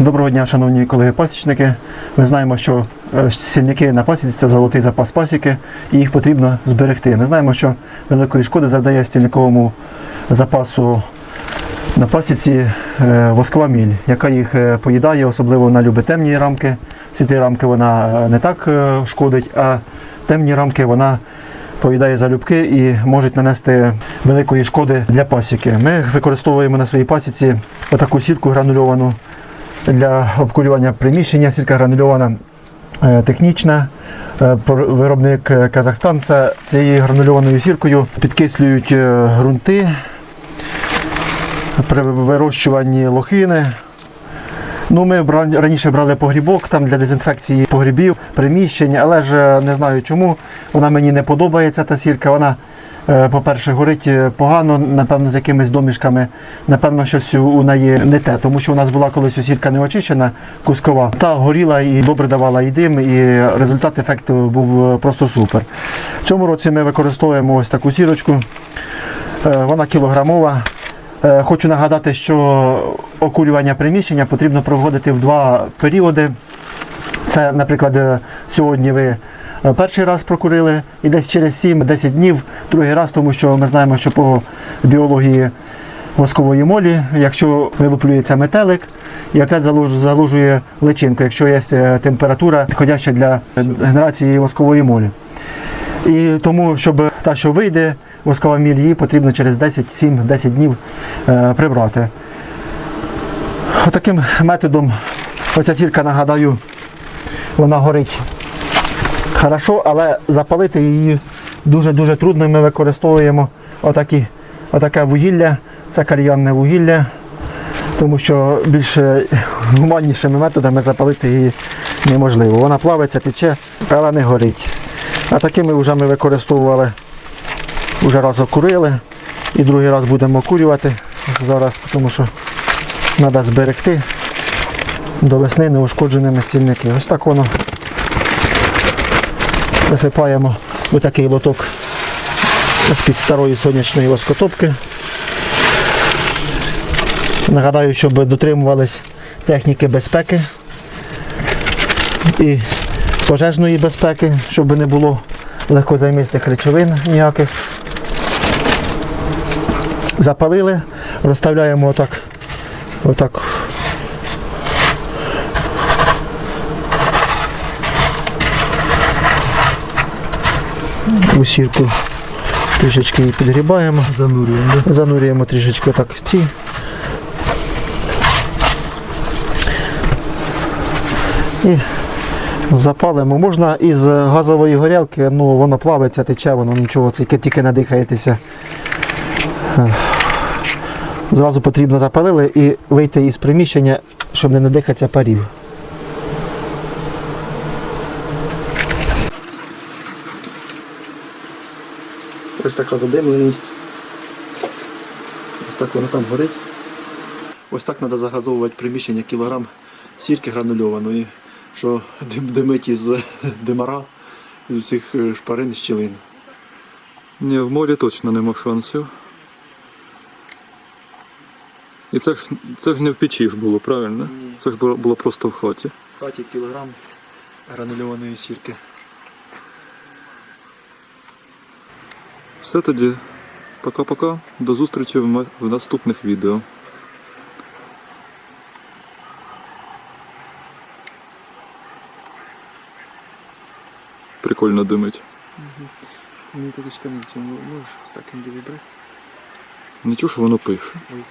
Доброго дня, шановні колеги-пасічники. Ми знаємо, що е, сільники на пасіці це золотий запас пасіки, і їх потрібно зберегти. Ми знаємо, що великої шкоди завдає стільниковому запасу на пасіці е, воскова міль, яка їх е, поїдає, особливо вона любить темні рамки. Світлі рамки вона не так шкодить, а темні рамки вона поїдає залюбки і можуть нанести великої шкоди для пасіки. Ми використовуємо на своїй пасіці отаку сітку гранульовану для обкурювання приміщення. Сітка гранульована е, технічна. Е, Виробник е, Казахстан це цією гранульованою сіркою підкислюють ґрунти при вирощуванні лохини. Ну, ми раніше брали погрібок там для дезінфекції погрібів, приміщень, але ж е, не знаю чому. Вона мені не подобається, та сірка. Вона, е, по-перше, горить е, погано, напевно, з якимись домішками. Напевно, щось у- неї не те, тому що у нас була колись сірка не очищена, кускова. Та горіла і добре давала і дим, і результат ефекту був просто супер. В цьому році ми використовуємо ось таку сірочку. Вона кілограмова. Е, Хочу нагадати, що окурювання приміщення потрібно проводити в два періоди. Це, наприклад, е, сьогодні ви е, перший раз прокурили, і десь через 7-10 днів другий раз, тому що ми знаємо, що по біології воскової молі, якщо вилуплюється метелик, і опять залужує личинку, якщо є температура підходяща для генерації воскової молі. І тому, щоб та, що вийде, воскова міль, її потрібно через 10, 7-10 днів е, прибрати. Отаким методом оця сірка, нагадаю, вона горить хорошо, але запалити її дуже-дуже трудно. Ми використовуємо отакі, отаке вугілля, це кальянне вугілля, тому що більш е, гуманнішими методами запалити її неможливо. Вона плавиться, тече, але не горить. А такими вже ми використовували, вже раз окурили і другий раз будемо окурювати зараз, тому що треба зберегти до весни неушкодженими стільники. Ось так воно висипаємо у такий лоток з-під старої сонячної воскотопки. Нагадаю, щоб дотримувались техніки безпеки і пожежної безпеки, щоб не було легкозаймистих речовин ніяких. Запалили, розставляємо отак, отак. У сірку трішечки її підгрібаємо, Занурюємо, да? занурюємо трішечки так ці. І запалимо. Можна із газової горілки, ну воно плавиться, тече, воно нічого, тільки, тільки надихаєтеся. Е, Зразу потрібно запалили і вийти із приміщення, щоб не надихатися парів. Ось така задимленість. Ось так воно там горить. Ось так треба загазовувати приміщення кілограм сірки гранульованої, що дим димить із димара, з усіх е, шпарин і щілин. Ні, в морі точно нема шансів. І це ж, це ж не в печі ж було, правильно? Ні. Це ж було, було просто в хаті. В хаті кілограм гранульованої сірки. Все тоді. Пока-пока. До зустрічі в в наступних відео. Прикольно димить. Мені такі штани в цьому можеш так не вибрати. Нічого, що воно пише. Ой.